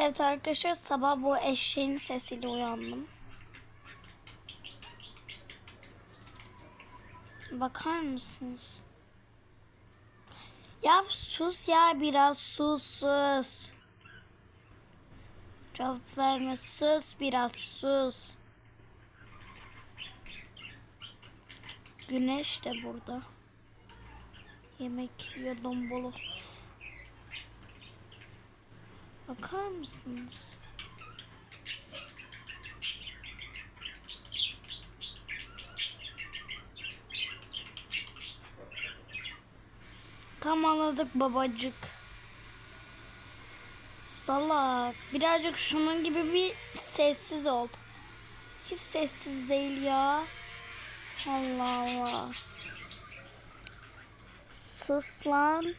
Evet arkadaşlar sabah bu eşeğin sesiyle uyandım. Bakar mısınız? Ya sus ya biraz sus sus. Cevap verme sus biraz sus. Güneş de burada. Yemek yiyor dombolo. Bakar mısınız? Tam anladık babacık. Salak. Birazcık şunun gibi bir sessiz ol. Hiç sessiz değil ya. Allah Allah. Sus lan.